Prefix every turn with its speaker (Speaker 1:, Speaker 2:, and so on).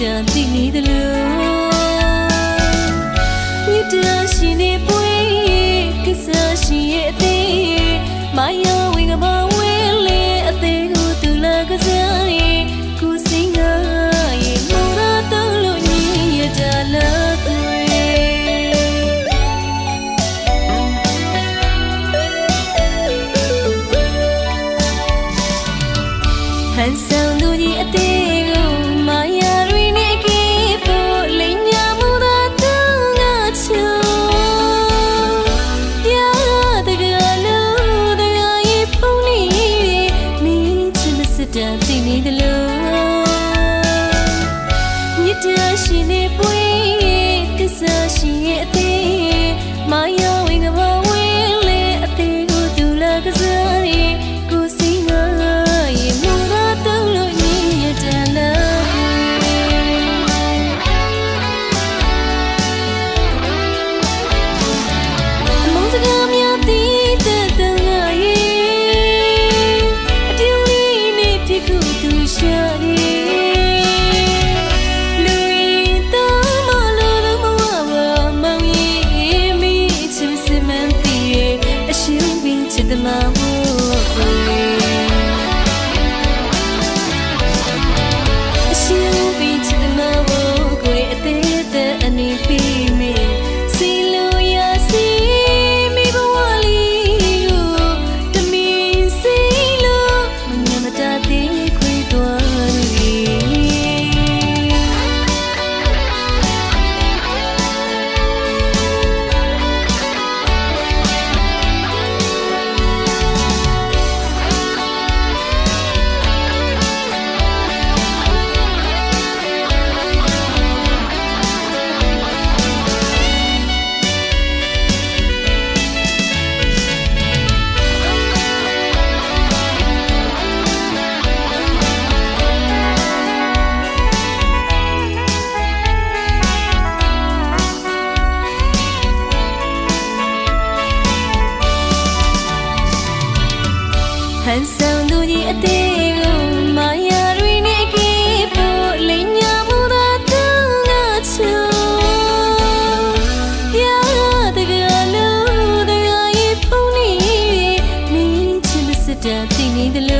Speaker 1: တန်တည်နေသလိုမြတ်တာရှိနေပွေကစားရှိရဲ့အသေးမယောဝင်းကမဝဲလေအသေးကိုသူလာကစားရဲ့ကိုစင်းငါရဲ့မငါတော့လို့ညင်ရတာလားသူဟန်ဆာ စ်တမ်းသိနေတယ်လို့မြစ်တရှိနေပွေကစားရှိရဲ့အသေးမာယာ tenang தினிதில்